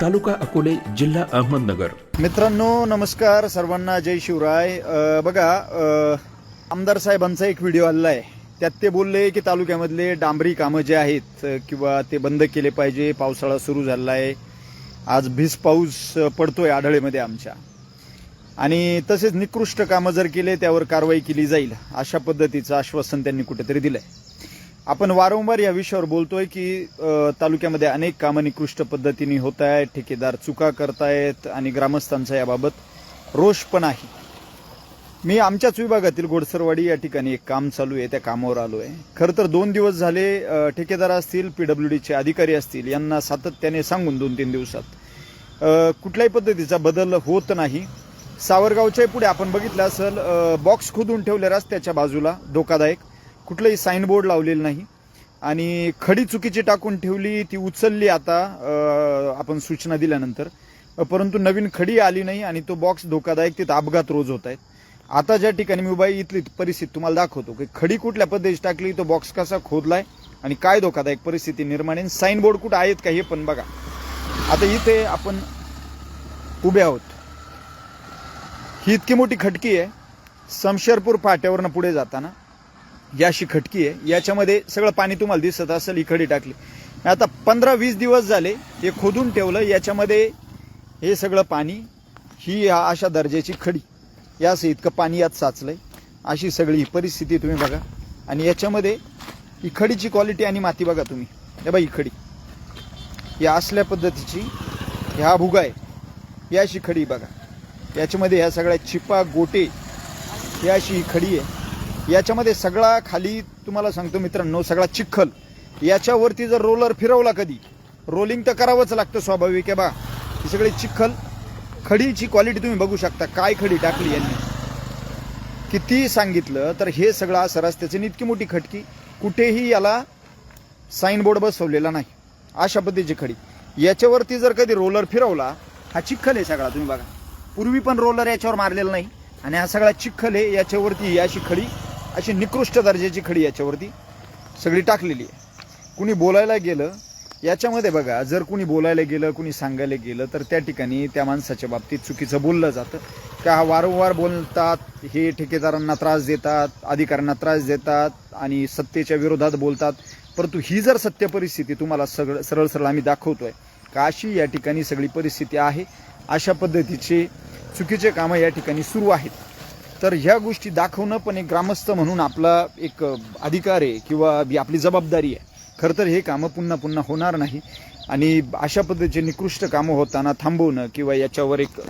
taluka Akole जिल्हा अहमदनगर. मित्रांनो नमस्कार. सर्वांना जय शिवराय. अ, बघा अ, आमदार साहेबांचा एक व्हिडिओ आलेला आहे. त्यात ते बोलले की तालुक्यामधले डांबरी कामं जे आहेत अ, किंवा ते बंद केले पाहिजे पावसाळा सुरू झाला आहे. आज भीस पाऊस अ, पडतोय आढळेमध्ये आमच्या. आणि तसेच निकृष्ट कामं जर केले त्यावर कारवाई केली जाईल अशा पद्धतीचं आश्वासन त्यांनी कुठेतरी दिलंय. आपण वारंवार या विषयावर बोलतोय की तालुक्यामध्ये अनेक कामं निकृष्ट पद्धतीने होत आहेत ठेकेदार चुका करतायत आणि ग्रामस्थांचा याबाबत रोष पण आहे. मी आमच्याच विभागातील घोडसरवाडी या ठिकाणी एक काम चालू आहे त्या कामावर आलो आहे खरं तर दोन दिवस झाले ठेकेदार असतील पीडब्ल्यू डीचे अधिकारी असतील यांना सातत्याने सांगून दोन तीन दिवसात. कुठल्याही पद्धतीचा बदल होत नाही. सावरगावच्या पुढे आपण बघितलं असेल बॉक्स खोदून ठेवले रस्त्याच्या बाजूला धोकादायक. कुठलंही साईनबोर्ड लावलेलं नाही. आणि खडी चुकीची टाकून ठेवली ती उचलली आता आपण सूचना दिल्यानंतर. परंतु नवीन खडी आली नाही आणि तो बॉक्स धोकादायक तिथं अपघात रोज होत आहेत. आता ज्या ठिकाणी मी बाई इथली परिस्थिती तुम्हाला दाखवतो. की खडी कुठल्या पद्धतीची टाकली तो बॉक्स कसा खोदलाय आणि काय धोकादायक परिस्थिती निर्माण आहे. साईन बोर्ड कुठं आहेत का हे पण बघा. आता इथे आपण उभे आहोत. ही इतकी मोठी खटकी आहे. समशेरपूर फाट्यावरनं पुढे जाताना. ही अशी खटकी आहे. याच्यामध्ये सगळं पाणी तुम्हाला दिसत असेल ही खडी टाकली. आता पंधरा वीस दिवस झाले हे खोदून ठेवलं याच्यामध्ये हे सगळं पाणी ही अशा दर्जाची खडी. या असं इतकं पाणी यात साचलं आहे अशी सगळी ही परिस्थिती तुम्ही बघा. आणि याच्यामध्ये ही खडीची क्वालिटी आणि माती बघा तुम्ही. हे बाई ही खडी. या असल्या पद्धतीची ह्या भुगा आहे. ही अशी खडी बघा. याच्यामध्ये ह्या सगळ्या चिपा गोटे ही अशी ही खडी आहे. याच्यामध्ये सगळा खाली तुम्हाला सांगतो मित्रांनो सगळा चिखल. याच्यावरती जर रोलर फिरवला कधी रोलिंग तर करावंच लागतं स्वाभाविक आहे बा. ही सगळी चिखल खडीची क्वालिटी तुम्ही बघू शकता काय खडी टाकली यांनी. किती सांगितलं तर हे सगळं असं रस्त्याची इतकी मोठी खटकी कुठेही याला साईनबोर्ड बसवलेला नाही. अशा पद्धतीची खडी. याच्यावरती जर कधी रोलर फिरवला हा चिखल आहे सगळा तुम्ही बघा. पूर्वी पण रोलर याच्यावर मारलेला नाही. आणि हा सगळा चिखल आहे याच्यावरती अशी खडी अशी निकृष्ट दर्जाची खडी याच्यावरती सगळी टाकलेली आहे. कुणी बोलायला गेलं याच्यामध्ये बघा जर कुणी बोलायला गेलं कुणी सांगायला गेलं तर त्या ठिकाणी त्या माणसाच्या बाबतीत चुकीचं बोललं जातं. का हा वारंवार बोलतात हे ठेकेदारांना त्रास देतात अधिकाऱ्यांना त्रास देतात आणि सत्तेच्या विरोधात बोलतात. परंतु ही जर सत्य परिस्थिती तुम्हाला सगळं सरळ सरळ आम्ही दाखवतोय का अशी या ठिकाणी सगळी परिस्थिती आहे? अशा पद्धतीचे चुकीचे कामं या ठिकाणी सुरू आहेत. तर ह्या गोष्टी दाखवणं पण एक ग्रामस्थ म्हणून आपला एक अधिकार आहे किंवा आपली जबाबदारी आहे. खरं तर हे कामं पुन्हा पुन्हा होणार नाही. आणि अशा पद्धतीचे निकृष्ट कामं होताना थांबवणं किंवा याच्यावर एक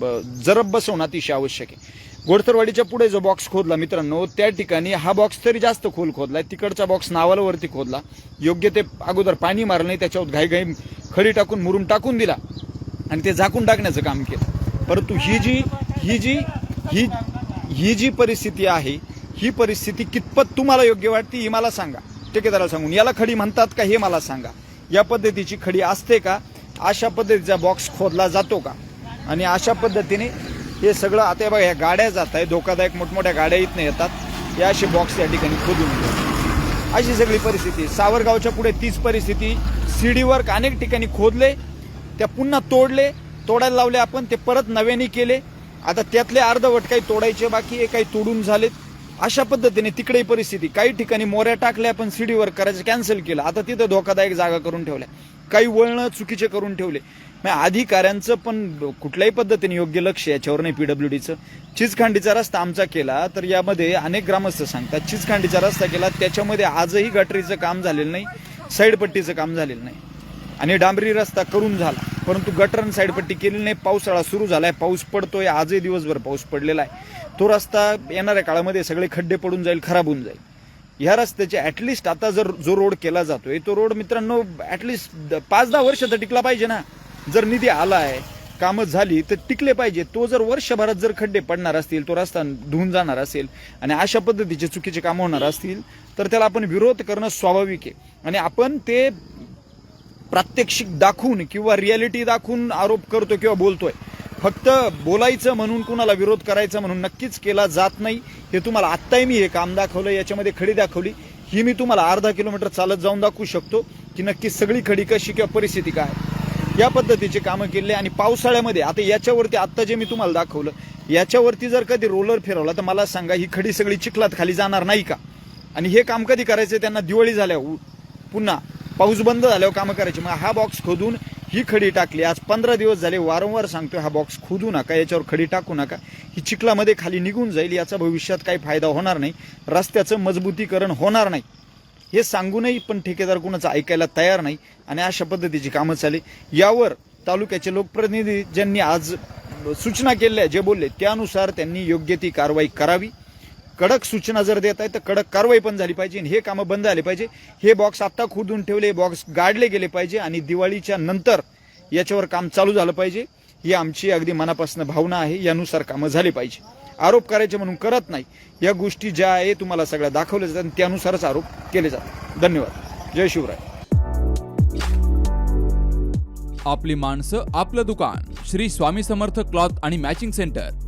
ब- जरब बसवणं अतिशय आवश्यक आहे. गोडतरवाडीच्या पुढे जो बॉक्स खोदला मित्रांनो त्या ठिकाणी हा बॉक्स तरी जास्त खोल खोदला तिकडचा बॉक्स नावालावरती खोदला. योग्य ते अगोदर पाणी मारलं नाही त्याच्यावर घाईघाई खडी टाकून मुरून टाकून दिला आणि ते झाकून टाकण्याचं काम केलं. परंतु ही जी ही जी ही ही जी परिस्थिती आहे ही परिस्थिती कितपत तुम्हाला योग्य वाटते ही मला सांगा. ठेकेदाराला सांगून. याला खडी म्हणतात का हे मला सांगा. या पद्धतीची खडी असते का? अशा पद्धतीचा बॉक्स खोदला जातो का? आणि अशा पद्धतीने हे सगळं आता बघा ह्या गाड्या जात आहे धोकादायक मोठमोठ्या गाड्या इथनं येतात. या असे बॉक्स या ठिकाणी खोदून येतात. अशी सगळी परिस्थिती सावरगावच्या पुढे तीच परिस्थिती. सीडीवर अनेक ठिकाणी खोदले. त्या पुन्हा तोडले. तोडायला लावले आपण. ते परत नव्याने केले. आता त्यातले अर्धवट काही तोडायचे बाकी आहे काही तोडून झालेत. अशा पद्धतीने तिकडे परिस्थिती. काही ठिकाणी मोऱ्या टाकल्या पण सीडीवर करायचं कॅन्सल केलं. आता तिथं धोकादायक जागा करून ठेवल्या. काही वळणं चुकीचे करून ठेवले. म्हणजे अधिकाऱ्यांचं पण कुठल्याही पद्धतीने योग्य लक्ष याच्यावर नाही पीडब्ल्यू डीचं चिचखांडीचा रस्ता आमचा केला तर यामध्ये अनेक ग्रामस्थ सांगतात चिचखांडीचा रस्ता केला त्याच्यामध्ये आजही गटरीचं काम झालेलं नाही साईडपट्टीचं काम झालेलं नाही. आणि डांबरी रस्ता करून झाला. परंतु गटरन साईडपट्टी केलेली नाही. पावसाळा सुरू झालाय. पाऊस पडतोय. आजही दिवसभर पाऊस पडलेला आहे. तो रस्ता येणाऱ्या काळामध्ये सगळे खड्डे पडून जाईल खराब होऊन जाईल. ह्या रस्त्याचे ऍटलिस्ट आता जर जो रोड केला जातोय तो रोड मित्रांनो ऍटलिस्ट पाच दहा वर्ष तर टिकला पाहिजे ना. जर निधी आला आहे कामं झाली तर टिकले पाहिजे. तो जर वर्षभरात जर खड्डे पडणार असतील तो रस्ता धुवून जाणार असेल आणि अशा पद्धतीचे चुकीचे कामं होणार असतील तर त्याला आपण विरोध करणं स्वाभाविक आहे. आणि आपण ते प्रात्यक्षिक दाखवून किंवा रियालिटी दाखवून आरोप करतो किंवा बोलतोय. फक्त बोलायचं म्हणून कुणाला विरोध करायचा म्हणून नक्कीच केला जात नाही. हे तुम्हाला आत्ताही मी हे काम दाखवलं याच्यामध्ये खडी दाखवली. ही मी तुम्हाला अर्धा किलोमीटर चालत जाऊन दाखवू शकतो की नक्की सगळी खडी कशी किंवा परिस्थिती काय या पद्धतीचे कामं केले आणि पावसाळ्यामध्ये आता याच्यावरती आत्ता जे मी तुम्हाला दाखवलं याच्यावरती जर कधी रोलर फिरवला तर मला सांगा ही खडी सगळी चिखलात खाली जाणार नाही का? आणि हे काम कधी करायचं त्यांना दिवाळी झाल्या पुन्हा. पाऊस बंद झाल्यावर कामं करायची. मग हा बॉक्स खोदून ही खडी टाकली. आज पंधरा दिवस झाले वारंवार सांगतोय हा बॉक्स खोदू नका याच्यावर खडी टाकू नका. ही चिखलामध्ये खाली निघून जाईल याचा भविष्यात काही फायदा होणार नाही. रस्त्याचं मजबूतीकरण होणार नाही. हे सांगूनही पण ठेकेदार कुणाचं ऐकायला तयार नाही आणि अशा पद्धतीची कामं चाली. यावर तालुक्याचे लोकप्रतिनिधी ज्यांनी आज सूचना केल्या जे बोलले त्यानुसार त्यांनी योग्य ती कारवाई करावी. कडक सूचना जर देत आहे तर कडक कारवाई पण झाली पाहिजे आणि हे कामं बंद झाले पाहिजे. हे बॉक्स आत्ता खोदून ठेवले बॉक्स गाडले गेले पाहिजे आणि दिवाळीच्या नंतर याच्यावर काम चालू झालं पाहिजे. ही आमची अगदी मनापासून भावना आहे यानुसार कामं झाली पाहिजे. आरोप करायचे म्हणून करत नाही. या गोष्टी ज्या आहे तुम्हाला सगळ्या दाखवल्या जातात आणि त्यानुसारच आरोप केले जातात. धन्यवाद. जय शिवराय. आपली माणसं आपलं दुकान. श्री स्वामी समर्थ क्लॉथ आणि मॅचिंग सेंटर.